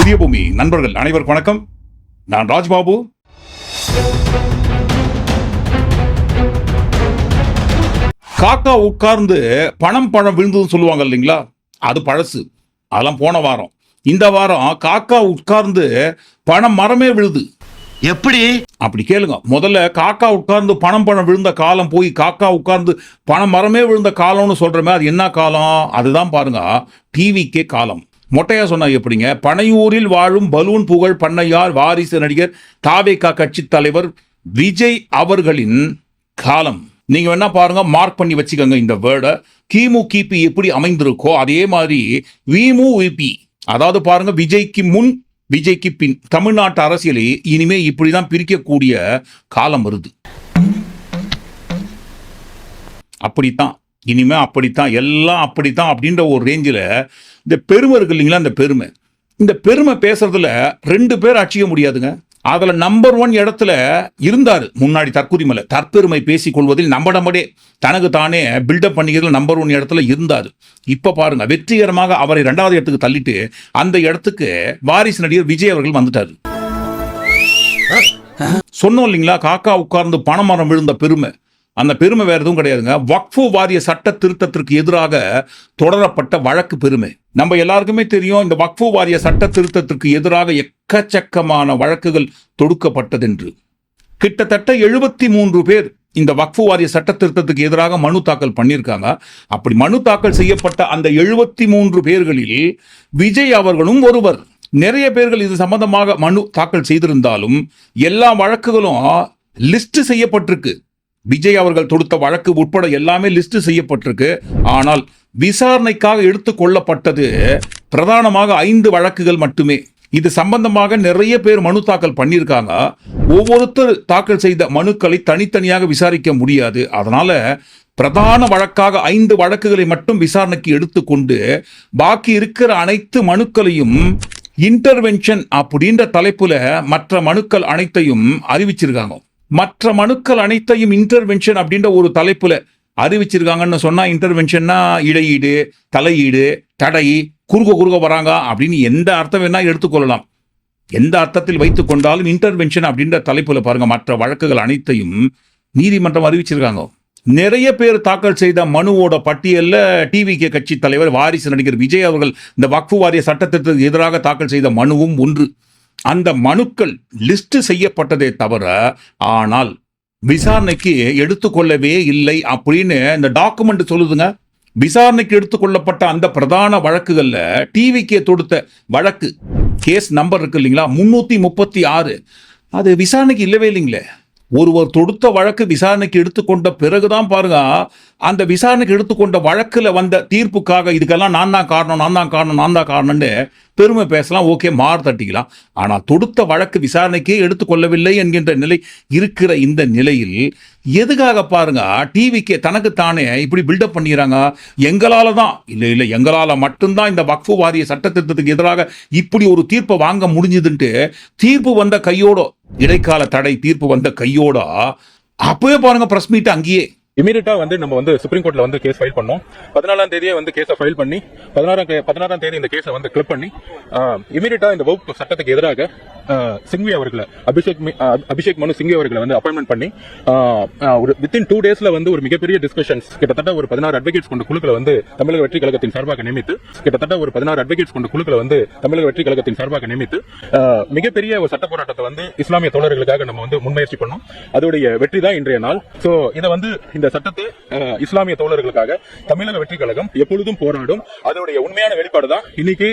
புதிய பூமி. நண்பர்கள் அனைவருக்கும் வணக்கம். நான் ராஜ்பாபு. காக்கா உட்கார்ந்து பணம் பழம் விழுந்ததுன்னு சொல்லுவாங்க இல்லைங்களா? அது பழசு. அதெல்லாம் போன வாரம். இந்த வாரம் காக்கா உட்கார்ந்து பணம் மரமே விழுது. எப்படி? அப்படி கேளுங்க. முதல்ல காக்கா உட்கார்ந்து பணம் பணம் விழுந்த காலம் போய் காக்கா உட்கார்ந்து பணம் மரமே விழுந்த காலம்னு சொல்றமே அது என்ன காலம்? அதுதான் பாருங்க டிவிக்கே காலம். மொட்டையா சொன்னா எப்படிங்க? பனையூரில் வாழும் பலூன் புகழ் பண்ணையார் வாரிசு நடிகர் தாவேகா கட்சி தலைவர் விஜய் அவர்களின் காலம். நீங்க வேணா பாருங்க மார்க் பண்ணி வச்சுக்கோங்க இந்த வேர்டை கிமு கிபி எப்படி அமைந்திருக்கோ அதே மாதிரி விமு விபி. அதாவது பாருங்க விஜய்க்கு முன் விஜய்க்கு பின். தமிழ்நாட்டு அரசியலை இனிமே இப்படிதான் பிரிக்கக்கூடிய காலம் வருது. அப்படித்தான். இனிமே அப்படித்தான் எல்லாம் அப்படித்தான் அப்படின்ற ஒரு ரேஞ்சில் இந்த பெருமை இருக்கு இல்லைங்களா இந்த பெருமை. இந்த பெருமை பேசுறதுல ரெண்டு பேர் அச்சிக்க முடியாதுங்க. அதுல நம்பர் ஒன் இடத்துல இருந்தாரு முன்னாடி தற்குறிமலை தற்பெருமை பேசிக் கொள்வதில் நம்ம நம்மடே தனக்கு தானே பில்டப் பண்ணிக்கிறதுல நம்பர் ஒன் இடத்துல இருந்தார். இப்ப பாருங்க வெற்றிகரமாக அவரை ரெண்டாவது இடத்துக்கு தள்ளிட்டு அந்த இடத்துக்கு வாரிசு நடிகர் விஜய் அவர்கள் வந்துட்டாரு. சொன்னோம் இல்லைங்களா காக்கா உட்கார்ந்து பணமரம் விழுந்த பெருமை. அந்த பெருமை வேறு எதுவும் கிடையாதுங்க. வக்ஃபு வாரிய சட்ட திருத்தத்திற்கு எதிராக தொடரப்பட்ட வழக்கு பெருமை. நம்ம எல்லாருக்குமே தெரியும் இந்த வக்ஃபு வாரிய சட்ட திருத்தத்திற்கு எதிராக எக்கச்சக்கமான வழக்குகள் தொடுக்கப்பட்டதென்று. கிட்டத்தட்ட எழுபத்தி மூன்று பேர் இந்த வக்ஃபு வாரிய சட்ட திருத்தத்துக்கு எதிராக மனு தாக்கல் பண்ணியிருக்காங்க. அப்படி மனு தாக்கல் செய்யப்பட்ட அந்த எழுபத்தி மூன்று பேர்களில் விஜய் அவர்களும் ஒருவர். நிறைய பேர்கள் இது சம்பந்தமாக மனு தாக்கல் செய்திருந்தாலும் எல்லா வழக்குகளும் லிஸ்ட் செய்யப்பட்டிருக்கு. விஜய் அவர்கள் தொடுத்த வழக்கு உட்பட எல்லாமே லிஸ்ட் செய்யப்பட்டிருக்கு. ஆனால் விசாரணைக்காக எடுத்து கொள்ளப்பட்டது பிரதானமாக ஐந்து வழக்குகள் மட்டுமே. இது சம்பந்தமாக நிறைய பேர் மனு தாக்கல் பண்ணியிருக்காங்க. ஒவ்வொருத்தர் தாக்கல் செய்த மனுக்களை தனித்தனியாக விசாரிக்க முடியாது. அதனால பிரதான வழக்காக ஐந்து வழக்குகளை மட்டும் விசாரணைக்கு எடுத்துக்கொண்டு பாக்கி இருக்கிற அனைத்து மனுக்களையும் இன்டர்வென்ஷன் அப்படின்ற தலைப்புல மற்ற மனுக்கள் அனைத்தையும் அறிவிச்சிருக்காங்க. மற்ற மனுக்கள் அனைத்தையும் இன்டர்வென்ஷன் அப்படின்ற ஒரு தலைப்புல அறிவிச்சிருக்காங்கன்னு சொன்னா இன்டர்வென்ஷன்னா இடையீடு தலையீடு தடை குறுக குறுக வராங்க அப்படின்னு எந்த அர்த்தம் வேணா எடுத்துக்கொள்ளலாம் எந்த அர்த்தத்தில் வைத்துக் கொண்டாலும் இன்டர்வென்ஷன் அப்படின்ற தலைப்புல பாருங்க மற்ற வழக்குகள் அனைத்தையும் நீதிமன்றம் அறிவிச்சிருக்காங்க. நிறைய பேர் தாக்கல் செய்த மனுவோட பட்டியல்ல டிவிகே கட்சி தலைவர் வாரிசு நடிகர் விஜய் அவர்கள் இந்த வக்ஃபு வாரிய சட்டத்திற்கு எதிராக தாக்கல் செய்த மனுவும் ஒன்று. அந்த மனுக்கள் லிஸ்ட் செய்யப்பட்டதே தவிர ஆனால் விசாரணைக்கு எடுத்துக்கொள்ளவே இல்லை அப்படின்னு இந்த டாக்குமெண்ட் சொல்லுதுங்க. விசாரணைக்கு எடுத்துக்கொள்ளப்பட்ட அந்த பிரதான வழக்குகளில் டிவிக்கே தொடுத்த வழக்கு கேஸ் நம்பர் இருக்கு இல்லைங்களா? முன்னூத்தி முப்பத்தி ஆறு. அது விசாரணைக்கு இல்லவே இல்லைங்களே. ஒருவர் தொடுத்த வழக்கு விசாரணைக்கு எடுத்துக்கொண்ட பிறகுதான் பாருங்க அந்த விசாரணைக்கு எடுத்துக்கொண்ட வழக்கில் வந்த தீர்ப்புக்காக இதுக்கெல்லாம் நான் தான் காரணம் நான் தான் காரணம் நான் தான் காரணம்னு பெருமை பேசலாம் ஓகே மாறு தட்டிக்கலாம். ஆனால் தொடுத்த வழக்கு விசாரணைக்கே எடுத்துக்கொள்ளவில்லை என்கின்ற நிலை இருக்கிற இந்த நிலையில் எதுக்காக பாருங்க டிவிக்கு தனக்கு தானே இப்படி பில்டப் பண்ணிடுறாங்க எங்களால தான் இல்லை இல்லை எங்களால் மட்டும்தான் இந்த வக்ஃபு வாரிய சட்டத்திட்டத்துக்கு எதிராக இப்படி ஒரு தீர்ப்பை வாங்க முடிஞ்சதுன்ட்டு தீர்ப்பு வந்த கையோட இடைக்கால தடை தீர்ப்பு வந்த கையோட அப்பவே பாருங்க பிரஸ் மீட் அங்கேயே. இமீடியட்டா வந்து நம்ம வந்து சுப்ரீம் கோர்ட்ல வந்து கேஸ் ஃபைல் பண்ணோம். பதினாலாம் தேதியே வந்து கேஸை ஃபைல் பண்ணி பதினாறாம் பதினாறாம் தேதி இந்த கேஸை வந்து கிளிப் பண்ணி இமீடியட்டா இந்த வகுப்பு சட்டத்துக்கு எதிராக சிங்வி அவர்களை அபிஷேக் அபிஷேக் மனு சிங்வி அவர்களை வந்து அப்பாயின்மெண்ட் பண்ணி ஒரு வித்தின் டூ டேஸ்ல வந்து ஒரு மிகப்பெரிய டிஸ்கஷன்ஸ் கிட்டத்தட்ட ஒரு பதினாறு அட்வொகேட்ஸ் கொண்ட குழுக்களை வந்து தமிழக வெற்றி கழகத்தின் சார்பாக நியமித்து கிட்டத்தட்ட ஒரு பதினாறு அட்வொகேட்ஸ் கொண்ட குழுக்களை வந்து தமிழக வெற்றி கழகத்தின் சார்பாக நியமித்து மிகப்பெரிய ஒரு சட்ட போராட்டத்தை வந்து இஸ்லாமிய தோழர்களுக்காக நம்ம வந்து முன்முயற்சி பண்ணோம். அதோடைய வெற்றி தான் இன்றைய நாள். ஸோ இதை வந்து இந்த சட்டத்தை இஸ்லாமிய தோழர்களுக்காக தமிழக வெற்றி கழகம் எப்பொழுதும் போராடும். அதோடைய உண்மையான வெளிப்பாடு தான் இன்னைக்கு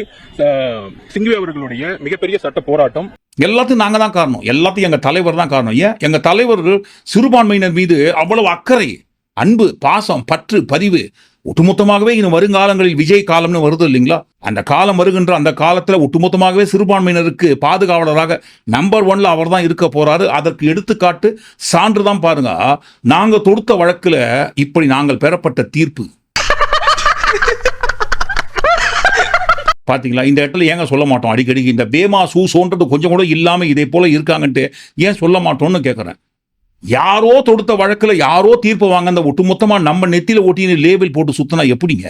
சிங்வி அவர்களுடைய மிகப்பெரிய சட்ட போராட்டம். எல்லாத்தையும் நாங்கள் தான் காரணம். எல்லாத்தையும் எங்கள் தலைவர் தான் காரணம். ஏன்? எங்கள் தலைவர் சிறுபான்மையினர் மீது அவ்வளவு அக்கறை அன்பு பாசம் பற்று பதிவு ஒட்டுமொத்தமாகவே இன்னும் வருங்காலங்களில் விஜய் காலம்னு வருது இல்லைங்களா? அந்த காலம் வருகின்ற அந்த காலத்தில் ஒட்டுமொத்தமாகவே சிறுபான்மையினருக்கு பாதுகாவலராக நம்பர் ஒன்ல அவர் தான் இருக்க போறாரு. அதற்கு எடுத்துக்காட்டு சான்று தான் பாருங்க. நாங்கள் தொடுத்த வழக்கில் இப்படி நாங்கள் பெறப்பட்ட தீர்ப்பு. பார்த்தீங்களா இந்த இடத்துல ஏங்க சொல்ல மாட்டோம்? அடிக்கடி இந்த பேமா சூசோன்றது கொஞ்சம் கூட இல்லாமல் இதே போல் இருக்காங்கன்ட்டு ஏன் சொல்ல மாட்டோம்னு கேட்குறேன் யாரோ தொடுத்த வழக்கில் யாரோ தீர்ப்பு வாங்க அந்த ஒட்டுமொத்தமாக நம்ம நெத்தியில் ஒட்டின்னு லேபிள் போட்டு சுத்தினா எப்படிங்க?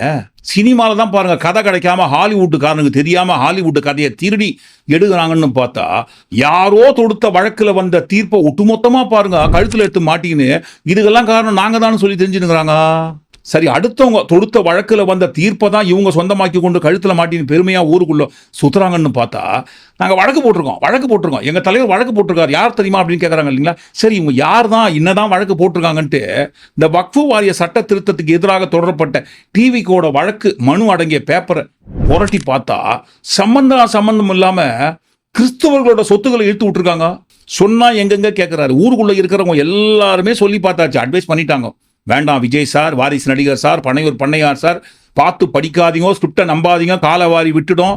சினிமாவில் தான் பாருங்க கதை கிடைக்காம ஹாலிவுட்டுக்காரனுக்கு தெரியாமல் ஹாலிவுட் கதையை திருடி எடுக்கிறாங்கன்னு பார்த்தா யாரோ தொடுத்த வழக்கில் வந்த தீர்ப்பை ஒட்டுமொத்தமாக பாருங்க கழுத்தில் எடுத்து மாட்டிக்கின்னு இதுக்கெல்லாம் காரணம் நாங்கள் தான் சொல்லி தெரிஞ்சுனுங்கிறாங்க சரி அடுத்தவங்க தொடுத்த வழக்கில் வந்த தீர்ப்பை தான் இவங்க சொந்தமாக்கி கொண்டு கழுத்தில் மாட்டின்னு பெருமையாக ஊருக்குள்ளே சுற்றுறாங்கன்னு பார்த்தா நாங்கள் வழக்கு போட்டிருக்கோம் வழக்கு போட்டிருக்கோம். எங்கள் தலைவர் வழக்கு போட்டிருக்காரு. யார் தெரியுமா அப்படின்னு கேட்குறாங்க இல்லைங்களா? சரி இவங்க யார் தான் என்னதான் வழக்கு போட்டிருக்காங்கன்ட்டு இந்த வக்ஃபு வாரிய சட்ட திருத்தத்துக்கு எதிராக தொடரப்பட்ட டிவிக்கோட வழக்கு மனு அடங்கிய பேப்பரை புரட்டி பார்த்தா சம்பந்தம் சம்பந்தம் இல்லாமல் கிறிஸ்தவர்களோட சொத்துக்களை இழுத்து விட்டுருக்காங்க. சொன்னால் எங்கெங்கே கேட்குறாரு ஊருக்குள்ளே இருக்கிறவங்க எல்லாருமே சொல்லி பார்த்தாச்சு அட்வைஸ் பண்ணிட்டாங்க. வேண்டாம் விஜய் சார் வாரிசு நடிகர் சார் பனையூர் பண்ணையார் சார் பார்த்து படிக்காதீங்க ஸ்கிரிப்டை நம்பாதீங்க காலவாரி விட்டுடும்.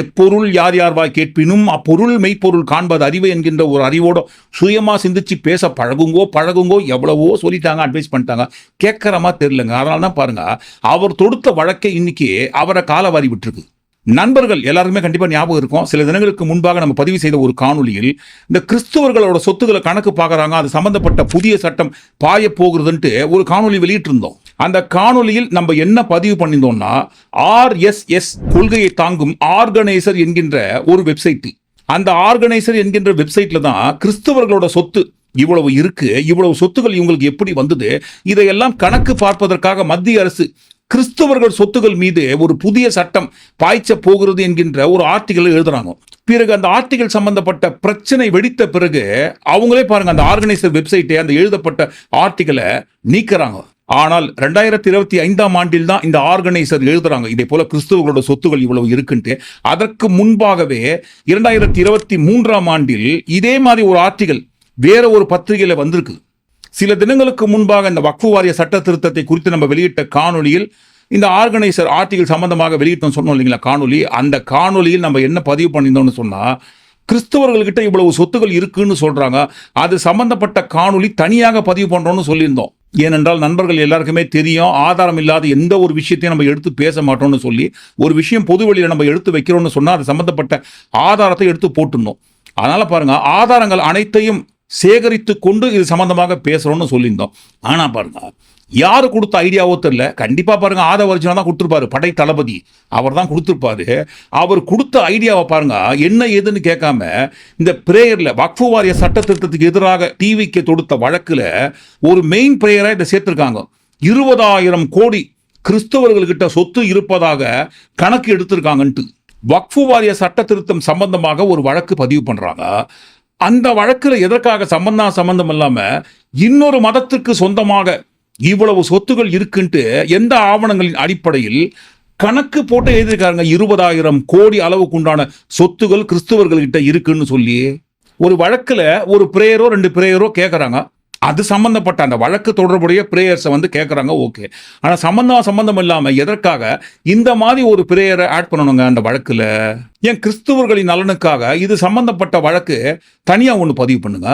எப்பொருள் யார் யார் வாய் கேட்பினும் அப்பொருள் மெய்ப்பொருள் காண்பது அறிவு என்கின்ற ஒரு அறிவோட சுயமாக சிந்திச்சு பேச பழகுங்கோ பழகுங்கோ எவ்வளவோ சொல்லிட்டாங்க அட்வைஸ் பண்ணிட்டாங்க. கேட்குறமா தெரிலங்க அதனால தான் பாருங்கள் அவர் தொடுத்த வழக்கை இன்னைக்கு அவரை காலவாரி விட்டுருக்கு. நண்பர்கள் எல்லாருக்குமே கண்டிப்பாக ஞாபகம் இருக்கும். சில தினங்களுக்கு முன்பாக நம்ம பதிவு செய்த ஒரு காணொலியில் இந்த கிறிஸ்துவர்களோட சொத்துக்களை கணக்கு பார்க்குறாங்க அது சம்பந்தப்பட்ட புதிய சட்டம் பாய போகிறதுன்ட்டு ஒரு காணொளி வெளியிட்டிருந்தோம். அந்த காணொலியில் நம்ம என்ன பதிவு பண்ணியிருந்தோம்னா ஆர்எஸ்எஸ் கொள்கையை தாங்கும் ஆர்கனைசர் என்கின்ற ஒரு வெப்சைட்டு அந்த ஆர்கனைசர் என்கின்ற வெப்சைட்டில் தான் கிறிஸ்தவர்களோட சொத்து இவ்வளவு இருக்கு இவ்வளவு சொத்துகள் இவங்களுக்கு எப்படி வந்தது இதையெல்லாம் கணக்கு பார்ப்பதற்காக மத்திய அரசு கிறிஸ்தவர்கள் சொத்துகள் மீது ஒரு புதிய சட்டம் பாய்ச்ச போகிறது என்கின்ற ஒரு ஆர்டிகல் எழுதுறாங்க. பிறகு அந்த ஆர்டிகல் சம்பந்தப்பட்ட பிரச்சனை வெடித்த பிறகு அவங்களே பாருங்க அந்த ஆர்கனைசர் வெப்சைட்டை அந்த எழுதப்பட்ட ஆர்டிகலை நீக்கிறாங்க. ஆனால் ரெண்டாயிரத்தி இருபத்தி ஐந்தாம் ஆண்டில் தான் இந்த ஆர்கனைசர் எழுதுறாங்க இதே போல கிறிஸ்தவர்களோட சொத்துகள் இவ்வளவு இருக்குன்ட்டு. அதற்கு முன்பாகவே இரண்டாயிரத்தி இருபத்தி மூன்றாம் ஆண்டில் இதே மாதிரி ஒரு ஆர்டிகல் வேற ஒரு பத்திரிகையில வந்திருக்கு. சில தினங்களுக்கு முன்பாக இந்த வக்ஃபு வாரிய சட்ட திருத்தத்தை குறித்து நம்ம வெளியிட்ட காணொலியில் இந்த ஆர்கனைசர் ஆர்டிகல் சம்பந்தமாக வெளியிட்டோம் சொன்னோம் இல்லைங்களா? காணொலி அந்த காணொலியில் நம்ம என்ன பதிவு பண்ணியிருந்தோம்னு சொன்னால் கிறிஸ்தவர்கள்கிட்ட இவ்வளவு சொத்துகள் இருக்குன்னு சொல்கிறாங்க அது சம்பந்தப்பட்ட காணொலி தனியாக பதிவு பண்ணுறோன்னு சொல்லியிருந்தோம். ஏனென்றால் நண்பர்கள் எல்லாருக்குமே தெரியும் ஆதாரம் இல்லாத எந்த ஒரு விஷயத்தையும் நம்ம எடுத்து பேச மாட்டோம்னு சொல்லி ஒரு விஷயம் பொது வழியில் நம்ம எடுத்து வைக்கிறோம்னு சொன்னால் அது சம்மந்தப்பட்ட ஆதாரத்தை எடுத்து போட்டுருந்தோம். அதனால் பாருங்கள் ஆதாரங்கள் அனைத்தையும் சேகரித்து கொண்டு இது சம்மந்தமாக பேசுறோம்னு சொல்லியிருந்தோம். ஆனா பாருங்க யாரு கொடுத்த ஐடியாவோ தெரில கண்டிப்பா பாருங்க ஆதவர்ஜனா தான் கொடுத்துருப்பாரு படை தளபதி. அவர் தான் கொடுத்துருப்பாரு. அவர் கொடுத்த ஐடியாவை பாருங்க என்ன ஏதுன்னு கேட்காம இந்த பிரேயர்ல வக்ஃபு வாரிய சட்ட திருத்தத்துக்கு எதிராக டிவிக்கு தொடுத்த வழக்குல ஒரு மெயின் பிரேயராக இதை சேர்த்துருக்காங்க. இருபதாயிரம் கோடி கிறிஸ்தவர்கள்கிட்ட சொத்து இருப்பதாக கணக்கு எடுத்திருக்காங்கன்ட்டு. வக்ஃபு வாரிய சட்ட திருத்தம் சம்பந்தமாக ஒரு வழக்கு பதிவு பண்றாங்க. அந்த வழக்கில் எதற்காக சம்பந்தம் சம்பந்தம் இல்லாமல் இன்னொரு மதத்திற்கு சொந்தமாக இவ்வளவு சொத்துகள் இருக்குன்ட்டு எந்த ஆவணங்களின் அடிப்படையில் கணக்கு போட்டு எழுதியிருக்காருங்க. இருபதாயிரம் கோடி அளவுக்கு உண்டான சொத்துகள் கிறிஸ்தவர்கள்கிட்ட இருக்குன்னு சொல்லி ஒரு வழக்கில் ஒரு பிரேயரோ ரெண்டு பிரேயரோ கேட்குறாங்க அது சம்பந்தப்பட்ட அந்த வழக்கு தொடர்புடைய பிரேயர்ஸை வந்து கேட்குறாங்க ஓகே ஆனால் சம்பந்தம் சம்பந்தம் இல்லாமல் எதற்காக இந்த மாதிரி ஒரு பிரேயரை ஆட் பண்ணணுங்க அந்த வழக்கில்? ஏன் கிறிஸ்துவர்களின் நலனுக்காக இது சம்பந்தப்பட்ட வழக்கு தனியாக ஒன்று பதிவு பண்ணுங்க.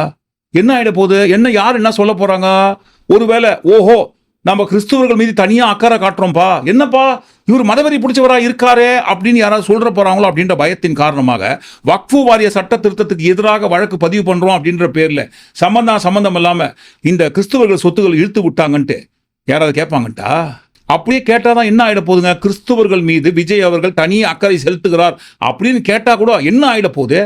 என்ன ஆகிட போகுது? என்ன யார் என்ன சொல்ல போகிறாங்க ஒருவேளை ஓஹோ நம்ம கிறிஸ்துவர்கள் மீது தனியாக அக்கறை காட்டுறோம்ப்பா என்னப்பா? இவர் மதவெறி பிடிச்சவராக இருக்காரே அப்படின்னு யாராவது சொல்கிற போகிறாங்களோ அப்படின்ற பயத்தின் காரணமாக வக்ஃபு வாரிய சட்ட திருத்தத்துக்கு எதிராக வழக்கு பதிவு பண்ணுறோம் அப்படின்ற பேரில் சம்மந்தம் சம்மந்தம் இல்லாமல் இந்த கிறிஸ்துவர்கள் சொத்துக்கள் இழுத்து விட்டாங்கன்ட்டு யாராவது கேட்பாங்கட்டா அப்படியே கேட்டால் தான் என்ன ஆகிட போகுதுங்க? கிறிஸ்துவர்கள் மீது விஜய் அவர்கள் தனி அக்கறை செலுத்துகிறார் அப்படின்னு கேட்டால் கூட என்ன ஆகிட போகுது?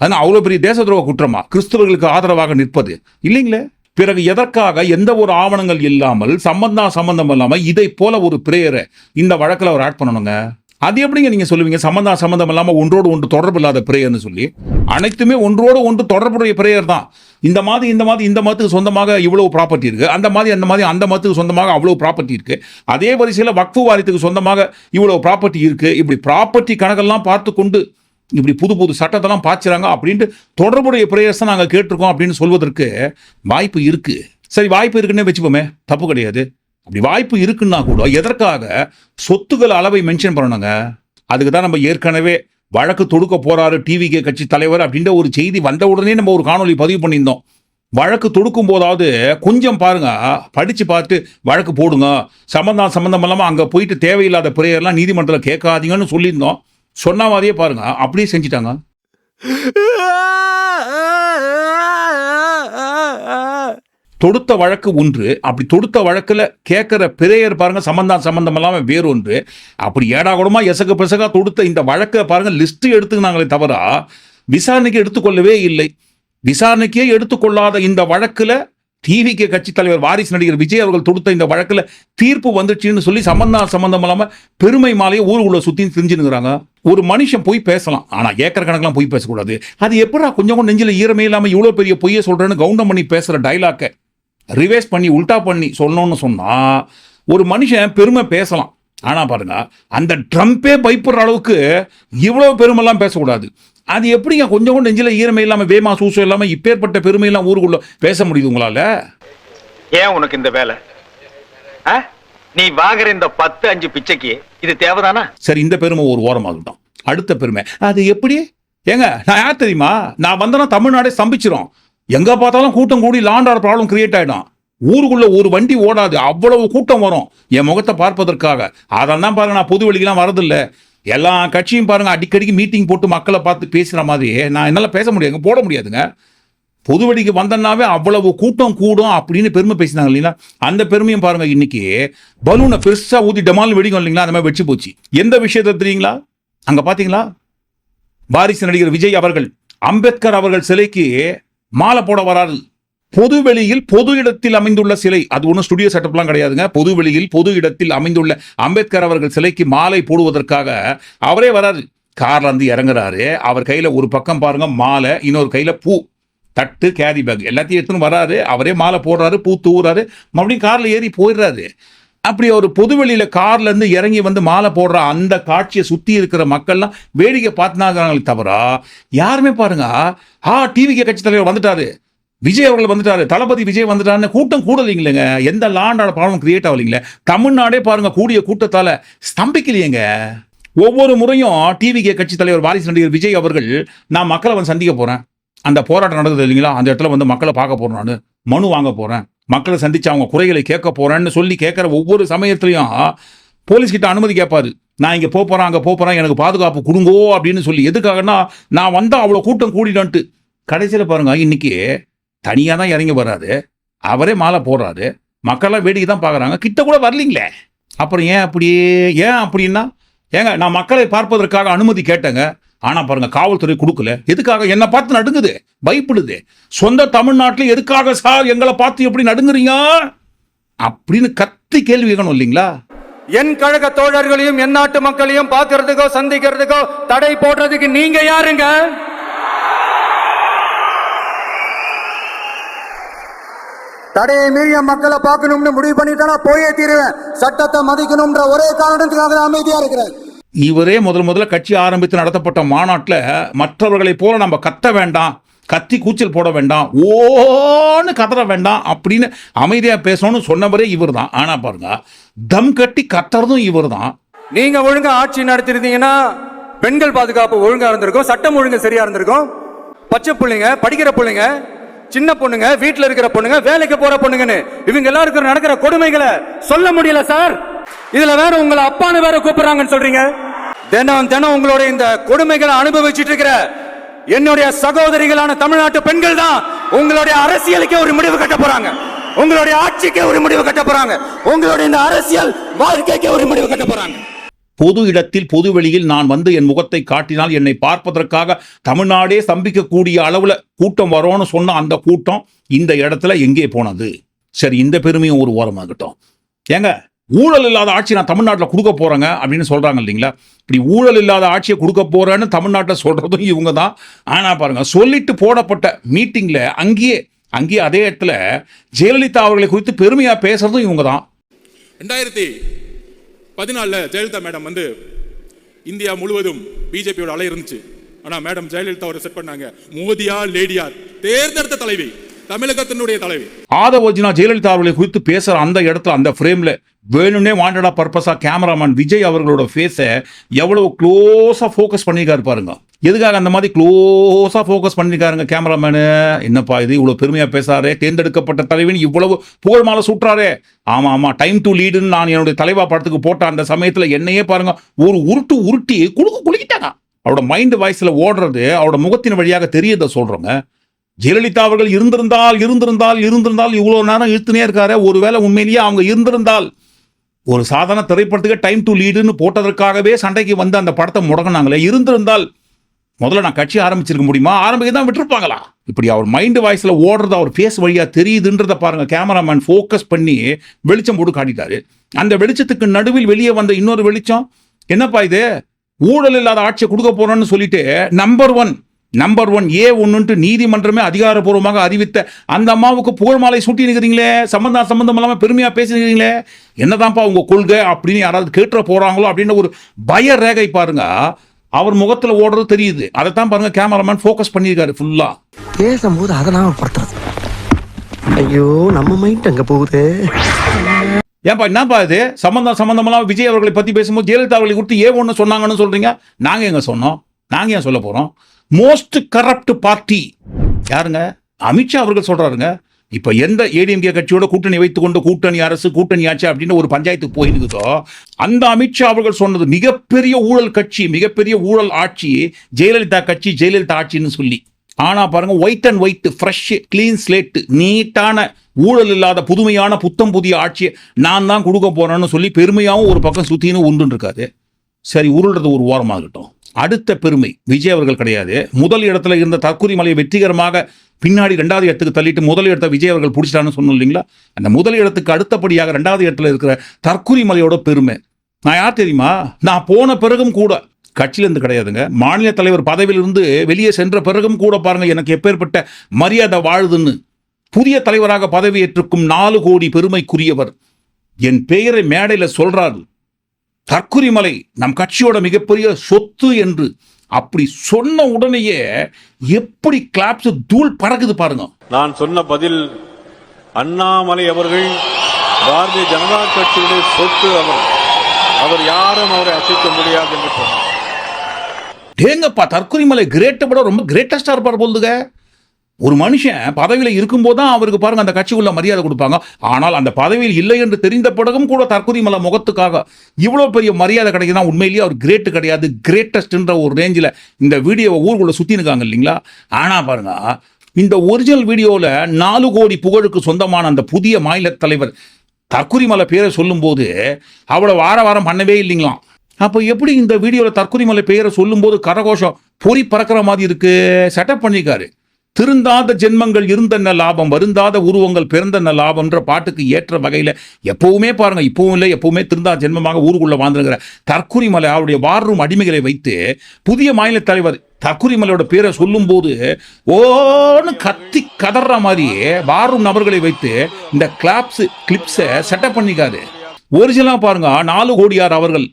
அதனால் அவ்வளோ பெரிய தேச துரோக குற்றமா? கிறிஸ்துவர்களுக்கு ஆதரவாக நிற்பது. இல்லைங்களே? பிறகு எதற்காக எந்த ஒரு ஆவணங்கள் இல்லாமல் சம்பந்தா சம்பந்தம் இல்லாமல் இதை போல ஒரு பிரேயரை இந்த வழக்கில் அவர் ஆட் பண்ணணுங்க? அது எப்படிங்க நீங்கள் சொல்லுவீங்க? சம்பந்தா சம்பந்தம் இல்லாமல் ஒன்றோடு ஒன்று தொடர்பு இல்லாத பிரேயர்னு சொல்லி. அனைத்துமே ஒன்றோடு ஒன்று தொடர்புடைய பிரேயர் தான். இந்த மாதிரி இந்த மாதிரி இந்த மதத்துக்கு சொந்தமாக இவ்வளோ ப்ராப்பர்ட்டி இருக்குது அந்த மாதிரி அந்த மாதிரி அந்த மதத்துக்கு சொந்தமாக அவ்வளோ ப்ராப்பர்ட்டி இருக்குது அதே வரிசையில் வக்ஃபு வாரியத்துக்கு சொந்தமாக இவ்வளோ ப்ராப்பர்ட்டி இருக்குது இப்படி ப்ராப்பர்ட்டி கணக்கெல்லாம் பார்த்து கொண்டு இப்படி புது புது சட்டத்தெல்லாம் பாய்ச்சிறாங்க அப்படின்ட்டு தொடர்புடைய பிரேயர்ஸ் தான் நாங்கள் கேட்டிருக்கோம் அப்படின்னு சொல்வதற்கு வாய்ப்பு இருக்குது சரி வாய்ப்பு இருக்குன்னே வச்சுப்போமே தப்பு கிடையாது. அப்படி வாய்ப்பு இருக்குன்னா கூட எதற்காக சொத்துக்கள் அளவை மென்ஷன் பண்ணணுங்க? அதுக்கு தான் நம்ம ஏற்கனவே வழக்கு தொடுக்க போறாரு டிவிகே கட்சி தலைவர் அப்படின்ற ஒரு செய்தி வந்த உடனே நம்ம ஒரு காணொலி பதிவு பண்ணியிருந்தோம். வழக்கு தொடுக்கும் போதாவது கொஞ்சம் பாருங்க படித்து பார்த்து வழக்கு போடுங்க. சம்பந்தம் சம்மந்தம் இல்லாமல் அங்கே போயிட்டு தேவையில்லாத பிரேயர்லாம் நீதிமன்றத்தில் கேட்காதீங்கன்னு சொல்லியிருந்தோம். சொன்ன மாதிரியே பாருங்க. அப்படியே செஞ்சிட்டாங்க. தொடுத்த வழக்கு ஒன்று அப்படி தொடுத்த வழக்கில் கேட்குற பிரேயர் பாருங்க சம்பந்தம் சம்பந்தம் வேறு ஒன்று. அப்படி ஏடா கூடமா எசகு பெசகா தொடுத்த இந்த வழக்கை பாருங்க லிஸ்ட்டு எடுத்துக்கினாங்களே தவிர விசாரணைக்கு எடுத்துக்கொள்ளவே இல்லை. விசாரணைக்கே எடுத்துக்கொள்ளாத இந்த வழக்கில் டிவிகே கட்சி தலைவர் வாரிசு நடிகர் விஜய் அவர்கள் தொடுத்த இந்த வழக்கில் தீர்ப்பு வந்துச்சுன்னு சொல்லி சம்பந்தம் சம்பந்தம் இல்லாமல் பெருமை மாலையை ஊருக்குள்ள சுத்தி தெரிஞ்சுனுங்கிறாங்க ஒரு மனுஷன் போய் பேசலாம். ஆனால் ஏக்கர் கணக்கெலாம் போய் பேசக்கூடாது. அது எப்படா கொஞ்சம் கூட நெஞ்சில் ஈரமே இல்லாமல் இவ்வளோ பெரிய பொய்யை சொல்கிறேன்னு கவுண்டம் பண்ணி பேசுகிற டைலாக்கை ரிவேஸ் பண்ணி உல்டா பண்ணி சொல்லணும்னு சொன்னால் ஒரு மனுஷன் பெருமை பேசலாம். ஆனால் பாருங்க அந்த ட்ரம்பே பயப்படுற அளவுக்கு இவ்வளோ பெருமைலாம் பேசக்கூடாது. அது எப்படிங்க? கொஞ்சம் கூட நெஞ்சில ஈரமே இல்லாம வேமா சூசம் இல்லாம இப்பேற்பட்ட பெருமையெல்லாம் ஊருக்குள்ள பேச முடியுது உங்களால? ஏன் உனக்கு இந்த வேலை? நீ வாங்குற இந்த பத்து அஞ்சு பிச்சைக்கு இது தேவைதானா? சரி இந்த பெருமை ஒரு ஓரமாகட்டும். அடுத்த பெருமை. அது எப்படி? ஏங்க நான் யார் தெரியுமா? நான் வந்தேன்னா தமிழ்நாடே ஸ்தம்பிச்சிரும். எங்க பார்த்தாலும் கூட்டம் கூடி லாண்டார் ப்ராப்ளம் கிரியேட் ஆயிடும். ஊருக்குள்ள ஒரு வண்டி ஓடாது அவ்வளவு கூட்டம் வரும். என் முகத்தை பார்ப்பதற்காக. அதெல்லாம் பாருங்க நான் பொது வெளிக்கெல்லாம் வரதில்ல எல்லா கட்சியும் பாருங்கள் அடிக்கடிக்கு மீட்டிங் போட்டு மக்களை பார்த்து பேசுகிற மாதிரி. நான் என்னால் பேச முடியாதுங்க போட முடியாதுங்க. பொதுவெளிக்கு வந்தனாவே அவ்வளவு கூட்டம் கூடும் அப்படின்னு பெருமை பேசினாங்க இல்லைங்களா? அந்த பெருமையும் பாருங்க இன்னைக்கு பலூனை பெருசாக ஊதி டமால் வெடிக்கும் இல்லைங்களா? அந்த மாதிரி வச்சு போச்சு. எந்த விஷயத்தை தெரியுங்களா? அங்கே பார்த்தீங்களா வாரிசு நடிகர் விஜய் அவர்கள் அம்பேத்கர் அவர்கள் சிலைக்கு மாலை போட வராரு பொது வெளியில் பொது இடத்தில் அமைந்துள்ள சிலை அது ஒன்றும் ஸ்டுடியோ செட்டப்லாம் கிடையாதுங்க. பொது வெளியில் பொது இடத்தில் அமைந்துள்ள அம்பேத்கர் அவர்கள் சிலைக்கு மாலை போடுவதற்காக அவரே வராரு. கார்ல இருந்து இறங்குறாரு. அவர் கையில ஒரு பக்கம் பாருங்க மாலை இன்னொரு கையில பூ தட்டு கேரி பேக் எல்லாத்தையும் எடுத்துன்னு வராரு. அவரே மாலை போடுறாரு பூ தூவுறாரு. மறுபடியும் கார்ல ஏறி போயிடுறாரு. அப்படி ஒரு பொதுவெளியில கார்ல இருந்து இறங்கி வந்து மாலை போடுற அந்த காட்சியை சுத்தி இருக்கிற மக்கள்லாம் வேடிக்கை பார்த்துனாங்கிறாங்களே தவிர யாருமே பாருங்க. ஆ டிவிக்கு கட்சி தலைவர் வந்துட்டாரு. விஜய் அவர்கள் வந்துட்டாரு. தளபதி விஜய் வந்துட்டாருன்னு கூட்டம் கூடலைங்களேங்க. எந்த லாண்டான ப்ராப்ளம் கிரியேட் ஆகலைங்களே. தமிழ்நாடே பாருங்க கூடிய கூட்டத்தால ஸ்தம்பிக்கலையேங்க ஒவ்வொரு முறையும் டிவிகே கட்சி தலைவர் வாரிசு நடிகர் விஜய் அவர்கள் நான் மக்களை வந்து சந்திக்க போறேன். அந்த போராட்டம் நடந்தது இல்லைங்களா? அந்த இடத்துல வந்து மக்களை பார்க்க போறேன் நான். மனு வாங்க போறேன். மக்களை சந்திச்சு அவங்க குறைகளை கேட்க போறேன்னு சொல்லி கேட்குற ஒவ்வொரு சமயத்திலையும் போலீஸ்கிட்ட அனுமதி கேட்பாரு. நான் இங்கே போகிறேன் அங்கே போகிறேன் எனக்கு பாதுகாப்பு கொடுங்கோ அப்படின்னு சொல்லி. எதுக்காகன்னா நான் வந்தால் அவ்வளோ கூட்டம் கூடிடான்ட்டு கடைசியில் பாருங்க இன்னைக்கு தனியாக தான் இறங்கி வராது அவரே மாலை போடுறாரு. மக்கள்லாம் வேடிக்கை தான் பார்க்குறாங்க. கிட்ட கூட வரலீங்களே? அப்புறம் ஏன் அப்படி ஏன் அப்படின்னா ஏங்க நான் மக்களை பார்ப்பதற்காக அனுமதி கேட்டேங்க. ஆனால் பாருங்கள் காவல்துறை கொடுக்கல. எதுக்காக? என்னை பார்த்து நடுங்குது. பயப்படுது. சொந்த தமிழ்நாட்டில் எதுக்காக சார் எங்களை பார்த்து எப்படி நடுங்குறீங்க? அப்படின்னு கத்தி கேள்வி கேட்கணும் இல்லைங்களா? என் கழக தோழர்களையும் என் நாட்டு மக்களையும் பார்க்கறதுக்கோ சந்திக்கிறதுக்கோ தடை போடுறதுக்கு நீங்க யாருங்க? தடையை மீறிய மக்களை பார்க்கணும்னு முடிவு பண்ணிட்டா போயே தீருவேன். சட்டத்தை மதிக்கணும்ன்ற ஒரே காரணத்துக்காக அமைதியா இருக்கிறேன். இவரே முதல் முதல்ல கட்சி ஆரம்பித்து நடத்தப்பட்ட மாநாட்டில் மற்றவர்களைப் போல நம்ம கத்த வேண்டாம் கத்தி கூச்சல் போட வேண்டாம் ஓன்னு கதற வேண்டாம் அப்படின்னு அமைதியாக பேசணும்னு சொன்னவரே இவர் தான் ஆனால் பாருங்க தம் கட்டி கத்துறதும் இவர் தான் நீங்க ஒழுங்கா ஆட்சி நடத்திருந்தீங்கன்னா பெண்கள் பாதுகாப்பு ஒழுங்கா இருந்திருக்கும் சட்டம் ஒழுங்கு சரியா இருந்திருக்கும். பச்சை பிள்ளைங்க படிக்கிற பிள்ளைங்க சின்ன பொண்ணுங்க வீட்டில் இருக்கிற பொண்ணுங்க வேலைக்கு போற பொண்ணுங்கன்னு இவங்க எல்லாருக்கும் நடக்கிற கொடுமைகளை சொல்ல முடியல சார். இதுல வேற உங்களை அப்பான்னு வேற கூப்பிடுறாங்கன்னு சொல்றீங்க. தினம் தினம் உங்களோட இந்த கொடுமைகளை அனுபவிச்சுட்டு இருக்கிற என்னுடைய சகோதரிகளான தமிழ்நாட்டு பெண்கள் தான் உங்களுடைய அரசியலுக்கே ஒரு முடிவு கட்ட போறாங்க. உங்களுடைய ஆட்சிக்கே ஒரு முடிவு கட்ட போறாங்க. உங்களுடைய இந்த அரசியல் வாழ்க்கைக்கே ஒரு முடிவு கட்ட போறாங்க. பொது இடத்தில் பொது வெளியில் நான் வந்து என் முகத்தை காட்டினால் என்னை பார்ப்பதற்காக தமிழ்நாடே சம்பிக்கக்கூடிய அளவில் கூட்டம் வரோன்னு சொன்ன அந்த கூட்டம் இந்த இடத்துல எங்கே போனது? சரி இந்த பெருமையும் ஒரு ஓரமாகட்டும் ஏங்க ஊழல் இல்லாத ஆட்சி நான் தமிழ்நாட்டில் கொடுக்க போகிறேங்க அப்படின்னு சொல்கிறாங்க இல்லைங்களா? இப்படி ஊழல் இல்லாத ஆட்சியை கொடுக்க போகிறேன்னு தமிழ்நாட்டில் சொல்கிறதும் இவங்க தான் ஆனால் பாருங்கள் சொல்லிட்டு போடப்பட்ட மீட்டிங்கில் அங்கேயே அங்கேயே அதே இடத்துல ஜெயலலிதா அவர்களை குறித்து பெருமையாக பேசுறதும் இவங்க தான் ரெண்டாயிரத்தி பதினாலில் ஜெயலலிதா மேடம் வந்து இந்தியா முழுவதும் பிஜேபியோட அலை இருந்துச்சு. ஆனால் மேடம் ஜெயலலிதா அவரை செட் பண்ணாங்க. மோதியா லேடியார். தேர்ந்தெடுத்த தலைவி. தமிழகத்தினுடைய தலைவி. ஆதவோஜினா ஜெயலலிதா அவர்களை குறித்து பேசுற அந்த இடத்துல அந்த ஃப்ரேம்ல வேணும்னே வாண்டடா பர்பஸா கேமராமேன் விஜய் அவர்களோட ஃபேஸை எவ்வளவு க்ளோஸா ஃபோக்கஸ் பண்ணியிருக்காரு பாருங்க. எதுக்காக அந்த மாதிரி க்ளோஸாக ஃபோக்கஸ் பண்ணியிருக்காருங்க கேமராமேனு என்னப்பா இது இவ்வளோ பெருமையாக பேசாரே தேர்ந்தெடுக்கப்பட்ட தலைவன் இவ்வளவு புகழ் மாலை சுற்றாரே ஆமாம் ஆமாம் டைம் டு லீடுன்னு நான் என்னுடைய தலைவா படத்துக்கு போட்ட அந்த சமயத்தில் என்னையே பாருங்க ஒரு உருட்டு உருட்டி குலுக்கு குலுக்கிட்டாங்க. அவரோட மைண்ட் வாய்ஸில் ஓடுறது அவரோட முகத்தின் வழியாக தெரியதை சொல்கிறோங்க ஜெயலலிதா அவர்கள் இருந்திருந்தால் இருந்திருந்தால் இருந்திருந்தால் இவ்வளோ நேரம் இழுத்துனே இருக்காரு. ஒருவேளை உண்மையிலேயே அவங்க இருந்திருந்தால். ஒரு சாதாரண திரைப்படத்துக்கு டைம் டு லீடுன்னு போட்டதற்காகவே சண்டைக்கு வந்து அந்த படத்தை முடங்கினாங்களே இருந்திருந்தால் முதல்ல நான் கட்சி ஆரம்பிச்சிருக்க முடியுமா? ஆரம்பிக்க தான் விட்டுருப்பாங்களா? இப்படி அவர் மைண்டு வாய்ஸில் ஓடுறது அவர் ஃபேஸ் வழியாக தெரியுதுன்றத பாருங்கள் கேமராமேன் ஃபோக்கஸ் பண்ணி வெளிச்சம் போட்டு காட்டிட்டாரு. அந்த வெளிச்சத்துக்கு நடுவில் வெளியே வந்த இன்னொரு வெளிச்சம் என்னப்பா இது? ஊழல் இல்லாத ஆட்சியை கொடுக்க போறோம்னு சொல்லிட்டு number one number one A ஒன்னுட்டு நீதிமன்றமே அதிகாரப்பூர்வமாக அறிவித்த அந்த அம்மாவுக்கு புகழ் மாலை சூட்டி நிற்கிறீங்களே? சம்பந்தம் சம்பந்தம் இல்லாம பெருமையா பேசினீங்களே என்னதான்ப்பா உங்க கொள்கை அப்படின்னு யாராவது கேட்டுற போறாங்களோ அப்படின்ற ஒரு பய ரேகை பாருங்க. அவர் முகத்துல ஓடுறது தெரியுது. அதைத்தான் பாருங்க கேமராமேன் ஃபோக்கஸ் பண்ணியிருக்காரு ஃபுல்லா பேசும்போது அதெல்லாம் படுத்துறது. ஐயோ நம்ம மைண்ட் அங்க போகுது? ஏன்பா என்னப்பா இது? சம்பந்தம் சம்பந்தமெல்லாம் விஜய் அவர்களை பத்தி பேசும்போது ஜெயலலிதா அவர்களை குறித்து ஏ ஒன்று சொன்னாங்கன்னு சொல்றீங்க? நாங்க எங்க சொன்னோம்? நாங்க ஏன் சொல்ல போறோம்? மோஸ்ட் கரப்ட் பார்ட்டி யாருங்க? அமித்ஷா அவர்கள் சொல்றாருங்க இப்ப எந்த ஏடிஎம்கே கட்சியோட கூட்டணி வைத்துக்கொண்டு கூட்டணி அரசு கூட்டணி ஆட்சி அப்படின்னு ஒரு பஞ்சாயத்துக்கு போயிருக்குதோ அந்த அமித்ஷா அவர்கள் சொன்னது மிகப்பெரிய ஊழல் கட்சி மிகப்பெரிய ஊழல் ஆட்சி ஜெயலலிதா கட்சி ஜெயலலிதா ஆட்சின்னு சொல்லி. ஆனா பாருங்க white and white fresh clean slate நீட்டான ஊழல் இல்லாத புதுமையான புத்தம் புதிய ஆட்சியை நான் தான் கொடுக்க போறேன்னு சொல்லி பெருமையாகவும் ஒரு பக்கம் சுத்தின்னு உண்டு இருக்காது சரி உருள்றது ஒரு ஓரமாகட்டும். அடுத்த பெருமை. விஜய் அவர்கள் கிடையாது. முதல் இடத்துல இருந்த தற்கூரி மலையை வெற்றிகரமாக பின்னாடி ரெண்டாவது இடத்துக்கு தள்ளிட்டு முதல் இடத்த விஜய் அவர்கள் பிடிச்சிட்டான்னு சொன்னோம் இல்லைங்களா? அந்த முதல் இடத்துக்கு அடுத்தபடியாக ரெண்டாவது இடத்துல இருக்கிற தற்கூரி மலையோட பெருமை. நான் யார் தெரியுமா? நான் போன பிறகும் கூட கட்சியிலேருந்து கிடையாதுங்க. மாநில தலைவர் பதவியிலிருந்து வெளியே சென்ற பிறகும் கூட பாருங்கள் எனக்கு எப்பேற்பட்ட மரியாதை வாழுதுன்னு. புதிய தலைவராக பதவியேற்றிருக்கும் நாலு கோடி பெருமைக்குரியவர். என் பெயரை மேடையில் சொல்கிறார் தற்குறிமலை நம் கட்சியோட மிகப்பெரிய சொத்து என்று அப்படி சொன்ன உடனேயே எப்படி கிளாப்ஸ் தூள் பறக்குது பாருங்க. நான் சொன்ன பதில் அண்ணாமலை அவர்கள் பாரதிய ஜனதா கட்சியுடைய சொத்து அவர். அவர் யாரும் அவரை அசைக்க முடியாது என்று சொன்னார். டேங்கப்பா தற்கொலைமலை கிரேட்டை விட ரொம்ப கிரேட்டஸ்டா இருப்பார் போலுதுங்க ஒரு மனுஷன் பதவியில் இருக்கும்போது தான் அவருக்கு பாருங்க அந்த கட்சிக்குள்ள மரியாதை கொடுப்பாங்க. ஆனால் அந்த பதவியில் இல்லை என்று தெரிந்த பிறகும் கூட தற்கொலைமலை முகத்துக்காக இவ்வளோ பெரிய மரியாதை கிடைக்குதுன்னா உண்மையிலேயே அவர் கிரேட்டு கிடையாது. கிரேட்டஸ்ட்ன்ற ஒரு ரேஞ்சில் இந்த வீடியோவை ஊருக்குள்ளே சுற்றி இருக்காங்க இல்லைங்களா? ஆனால் பாருங்க இந்த ஒரிஜினல் வீடியோவில் நாலு கோடி புகழுக்கு சொந்தமான அந்த புதிய மாநில தலைவர் தற்குறிமலை பேரை சொல்லும்போது அவ்வளோ வார வாரம் பண்ணவே இல்லைங்களாம். அப்போ எப்படி இந்த வீடியோவில் தற்குறிமலை பெயரை சொல்லும்போது கரகோஷம் பொறி பறக்கிற மாதிரி இருக்குது செட்டப் பண்ணியிருக்காரு திருந்தாத ஜென்மங்கள் இருந்தென்ன லாபம் வருந்தாத உருவங்கள் பிறந்தென்ன லாபம்ன்ற பாட்டுக்கு ஏற்ற வகையில் எப்பவுமே பாருங்க இப்பவும் இல்லை எப்பவுமே திருந்தாத ஜென்மமாக ஊருக்குள்ள வாழ்ந்துருக்கிற தற்குறிமலை அவருடைய வார்ரூம் அடிமைகளை வைத்து புதிய மாநில தலைவர் தற்குறிமலையோட பேரை சொல்லும்போது ஓன்னு கத்தி கதற மாதிரி வார்ரூம் நபர்களை வைத்து இந்த கிளாப்ஸ் கிளிப்ஸை செட்டப் பண்ணிக்காரு. ஒரிஜினலாக பாருங்க நாலு கோடியார் அவர்கள்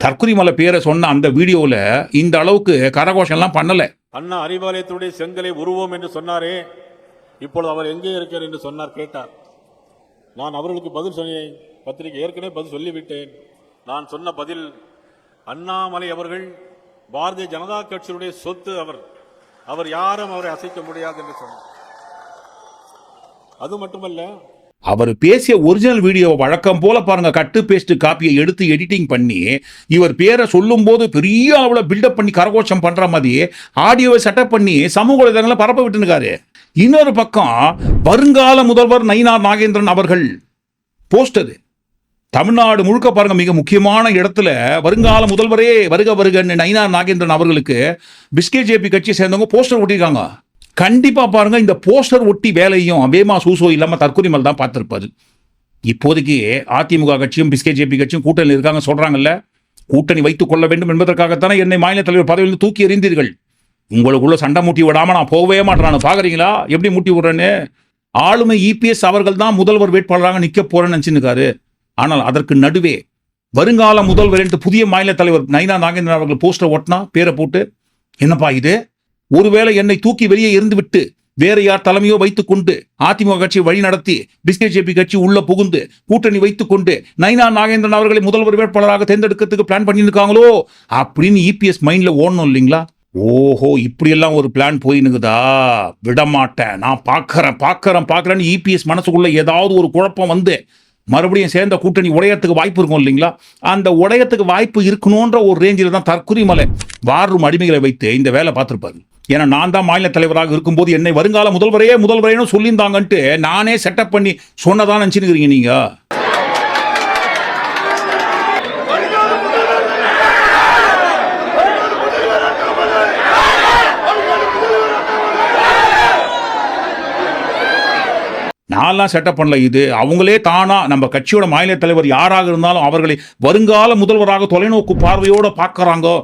தற்குறிமலை பேரை சொன்ன அந்த வீடியோவில் இந்த அளவுக்கு கரகோஷம்லாம் பண்ணலை. அண்ணா அறிவாலயத்துடைய செங்கலை உருவோம் என்று சொன்னாரே. இப்பொழுது அவர் எங்கே இருக்கிறார் என்று சொன்னார் கேட்டார். நான் அவர்களுக்கு பதில் சொன்னேன். பத்திரிகை ஏற்கனவே பதில் சொல்லிவிட்டேன். நான் சொன்ன பதில் அண்ணாமலை அவர்கள் பாரதிய ஜனதா கட்சியுடைய சொத்து அவர். அவர் யாரும் அவரை அசைக்க முடியாது என்று சொன்னார். அது மட்டுமல்ல அவர் பேசிய ஒரிஜினல் வீடியோவை வழக்கம் போல பாருங்க கட்டு பேஸ்ட் காப்பியை எடுத்து எடிட்டிங் பண்ணி இவர் பேரை சொல்லும்போது பெரிய அளவில் பில்டப் பண்ணி கரகோஷம் பண்ற மாதிரி ஆடியோவை செட்டப் பண்ணி சமூக வலைதளங்களை பரப்ப விட்டுருக்காரு. இன்னொரு பக்கம் வருங்கால முதல்வர் நயினார் நாகேந்திரன் அவர்கள் போஸ்டது தமிழ்நாடு முழுக்க பாருங்க மிக முக்கியமான இடத்துல வருங்கால முதல்வரே வருக வருகன்னு நயினார் நாகேந்திரன் அவர்களுக்கு பிஸ்கே ஜேபி கட்சியை சேர்ந்தவங்க போஸ்டர் ஒட்டியிருக்காங்க கண்டிப்பாக பாருங்கள் இந்த போஸ்டர் ஒட்டி வேலையும் அபேமா சூசோ இல்லாம தற்கொலைமல் தான் பார்த்துருப்பாரு. இப்போதைக்கு அதிமுக கட்சியும் பிஸ்கே ஜேபி கட்சியும் கூட்டணியில் இருக்காங்க சொல்கிறாங்கல்ல கூட்டணி வைத்துக் கொள்ள வேண்டும் என்பதற்காகத்தானே என்னை மாநில தலைவர் பதவியில் தூக்கி எறிந்தீர்கள். உங்களுக்குள்ள சண்டை மூட்டி விடாமல் நான் போகவே மாட்டேறானு பார்க்குறீங்களா எப்படி மூட்டி விடுறேன்னு? ஆளுமை இபிஎஸ் அவர்கள் தான் முதல்வர் வேட்பாளராக நிற்க போறேன்னு நினைச்சுருக்காரு. ஆனால் அதற்கு நடுவே வருங்கால முதல்வர் என்று புதிய மாநில தலைவர் நைனா நாகேந்திரன் அவர்கள் போஸ்டர் ஓட்டினா பேரை போட்டு என்னப்பா இது? ஒருவேளை என்னை தூக்கி வெளியே இருந்துவிட்டு வேற யார் தலைமையோ வைத்துக் கொண்டு அதிமுக கட்சியை வழி நடத்தி பிஜேபி கட்சி உள்ள புகுந்து கூட்டணி வைத்துக் கொண்டு நைனா நாகேந்திரன் அவர்களை முதல்வர் வேட்பாளராக தேர்ந்தெடுக்கிறதுக்கு பிளான் பண்ணியிருக்காங்களோ? அப்படின்னு இபிஎஸ் மைண்ட்ல ஓடணும் இல்லைங்களா? ஓஹோ இப்படியெல்லாம் ஒரு பிளான் போயினுக்குதா? விடமாட்டேன். நான் பார்க்கறேன் பார்க்கறேன் பார்க்கறேன்னு இபிஎஸ் மனசுக்குள்ள ஏதாவது ஒரு குழப்பம் வந்து மறுபடியும் சேர்ந்த கூட்டணி உடையத்துக்கு வாய்ப்பு இருக்கும் இல்லைங்களா? அந்த உடையத்துக்கு வாய்ப்பு இருக்கணுன்ற ஒரு ரேஞ்சில் தான் தற்குறி மலை வாரும் அடிமைகளை வைத்து இந்த வேலை பார்த்துருப்பாரு. ஏன்னா நான் தான் மாநில தலைவராக இருக்கும்போது என்னை வருங்கால முதல்வரையே முதல்வரேன்னு சொல்லியிருந்தாங்கன்ட்டு நானே செட்டப் பண்ணி சொன்னதான் நினச்சிருக்கிறீங்க நீங்க? நான்லாம் செட்டப் பண்ணல இது. அவங்களே தானா நம்ம கட்சியோட மாநில தலைவர் யாராக இருந்தாலும் அவர்களை வருங்கால முதல்வராக தொலைநோக்கு பார்வையோட பார்க்குறாங்கோ.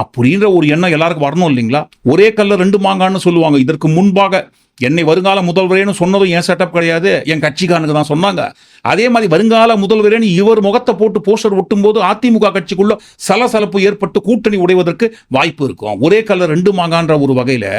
அப்படின்ற ஒரு எண்ணம் எல்லாருக்கும் வரணும் இல்லைங்களா? ஒரே கல்ல ரெண்டு மாங்கான்னு சொல்லுவாங்க. இதற்கு முன்பாக என்னை வருங்கால முதல்வரேன்னு சொன்னதும் என் செட்டப் கிடையாது. என் கட்சிக்காரனுக்கு தான் சொன்னாங்க. அதே மாதிரி வருங்கால முதல்வரேன்னு இவர் முகத்தை போட்டு போஸ்டர் ஒட்டும் போது அதிமுக கட்சிக்குள்ள சலசலப்பு ஏற்பட்டு கூட்டணி உடைவதற்கு வாய்ப்பு இருக்கும். ஒரே கல்ல ரெண்டு மாங்கான்ற ஒரு வகையில்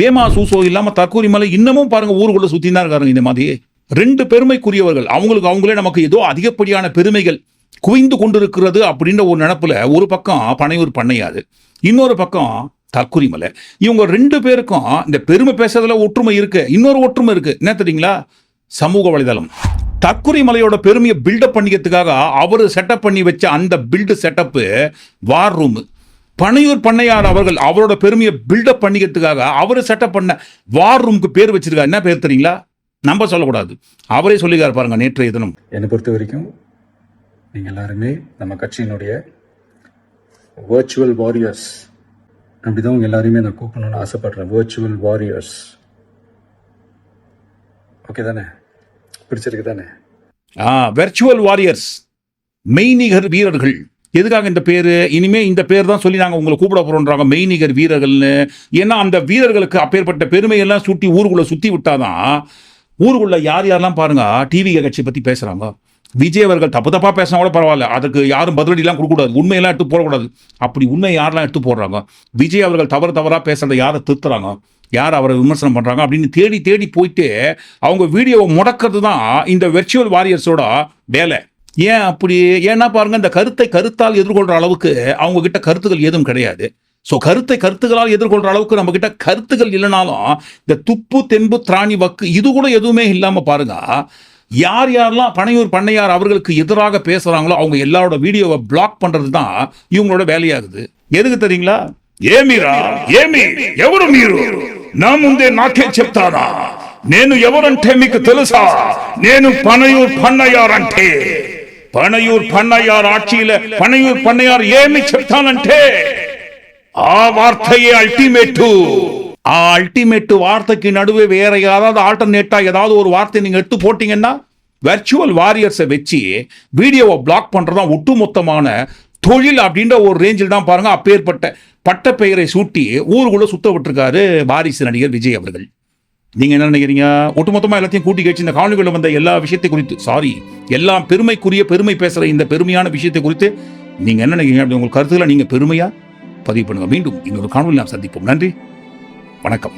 வேமா சூசோ இல்லாமல் தற்கூரி மலை இன்னமும் பாருங்க ஊருக்குள்ள சுற்றி தான் இருக்காருங்க இந்த மாதிரி. ரெண்டு பெருமைக்குரியவர்கள். அவங்களுக்கு அவங்களே நமக்கு ஏதோ அதிகப்படியான பெருமைகள் குவிந்து கொண்டிருக்கிறது அப்படின்ற ஒரு நினப்பில் ஒரு பக்கம் பனையூர் பண்ணையாது இன்னொரு பக்கம் தற்குறிமலை. இவங்க ரெண்டு பேருக்கும் இந்த பெருமை பேசுறதுல ஒற்றுமை இருக்கு. இன்னொரு ஒற்றுமை இருக்கு. என்ன தெரியுங்களா? சமூக வலைதளம். தற்குறிமலையோட பெருமையை பில்டப் பண்ணிக்கிறதுக்காக அவர் செட்டப் பண்ணி வச்ச அந்த build setup war room Panaiyur பண்ணையார் அவர்கள் அவரோட பெருமையை பில்டப் பண்ணிக்கிறதுக்காக அவர் செட்டப் பண்ண வார் ரூமுக்கு பேர் வச்சிருக்காரு. என்ன பேர் தெரியுங்களா? நம்ம சொல்லக்கூடாது. அவரே சொல்லிக்கார் பாருங்க நேற்றைய தினம். என்னை பொறுத்த வரைக்கும் நீங்கள் எல்லாருமே நம்ம கட்சியினுடைய வேர்ச்சுவல் வாரியர்ஸ் அப்படி தான் உங்க எல்லாரையுமே நான் கூப்பிடணும்னு ஆசைப்படுறேன். வேர்ச்சுவல் வாரியர்ஸ் ஓகே தானே? பிடிச்சிருக்கு தானே? வெர்ச்சுவல் வாரியர்ஸ் மெய்நிகர் வீரர்கள். எதுக்காக இந்த பேர்? இனிமே இந்த பேர் தான் சொல்லி நாங்கள் உங்களை கூப்பிட போறோன்றாங்க மெய்நிகர் வீரர்கள்னு. ஏன்னா அந்த வீரர்களுக்கு அப்பேற்பட்ட பெருமையெல்லாம் சுட்டி ஊருக்குள்ள சுத்தி விட்டாதான் ஊருக்குள்ள யார் யாரெல்லாம் பாருங்க டிவி கட்சி பத்தி பேசுறாங்க. விஜய் அவர்கள் தப்பு தப்பா பேசினா கூட பரவாயில்ல. அதுக்கு யாரும் பதிலடிலாம் கொடுக்கக்கூடாது. உண்மையெல்லாம் எடுத்து போடக்கூடாது. அப்படி உண்மை யாரெல்லாம் எடுத்து போடுறாங்க? விஜய் அவர்கள் தவறு தவறாக பேசுறத யாரை திருத்துறாங்க யார் அவரை விமர்சனம் பண்றாங்க? அப்படின்னு தேடி தேடி போயிட்டு அவங்க வீடியோவை முடக்கிறது தான் இந்த வெர்ச்சுவல் வாரியர்ஸோட வேலை. ஏன் அப்படி? ஏன்னா பாருங்க இந்த கருத்தை கருத்தால் எதிர்கொள்கிற அளவுக்கு அவங்க கிட்ட கருத்துக்கள் எதுவும் கிடையாது. ஸோ கருத்தை கருத்துகளால் எதிர்கொள்கிற அளவுக்கு நம்ம கிட்ட கருத்துக்கள் இல்லைனாலும் இந்த துப்பு தென்பு திராணி வக்கு இது கூட எதுவுமே இல்லாமல் பாருங்க. யார் யாரெல்லாம் பனையூர் பண்ணையார் அவர்களுக்கு எதிராக பேசுகிறாங்களோ அவங்க எல்லாரோட வீடியோவை பிளாக் பண்ணுறது தான் இவங்களோட வேலையாகுது. எதுக்கு தெரியுங்களா? ఏమిరా ஏமி ఎవరు மீரு? நா முந்தே నాకే చెప్తారా నేను ఎవరంటే మీకు తెలుసా నేను పనయూర్ పన్నయ్యార్ అంటే పనయూర్ పన్నయ్యార్ ఆర్చీల పనయూర్ పన్నయ్యార్ ఏమి చెప్తానంటే ஆ வார்த்தையே அல்டிமேட்டு ஆ அல்டிமேட் வார்த்தைக்கு நடுவே வேற ஏதாவது ஆல்டர்னேட்டா ஏதாவது ஒரு வார்த்தை நீங்க எடுத்து போட்டீங்கன்னா வெர்ச்சுவல் வாரியர்ஸை வச்சு வீடியோவை பிளாக் பண்ணுறதான் ஒட்டுமொத்தமான தொழில் அப்படின்ற ஒரு ரேஞ்சில் தான் பாருங்க அப்பேற்பட்ட பட்ட பெயரை சூட்டி ஊருக்குள்ளே சுத்த விட்டுருக்காரு வாரிசு நடிகர் விஜய் அவர்கள் நீங்க என்ன நினைக்கிறீங்க ஒட்டுமொத்தமாக எல்லாத்தையும் கூட்டி கழிச்சு இந்த காணொலிகளில் வந்த எல்லா விஷயத்தை குறித்து சாரி எல்லாம் பெருமைக்குரிய பெருமை பேசுகிற இந்த பெருமையான விஷயத்தை குறித்து நீங்க என்ன நினைக்கிறீங்க அப்படி உங்கள் கருத்துல நீங்க பெருமையாக பதிவு பண்ணுங்க. மீண்டும் இன்னொரு காணொலி நாம் சந்திப்போம். நன்றி. வணக்கம்.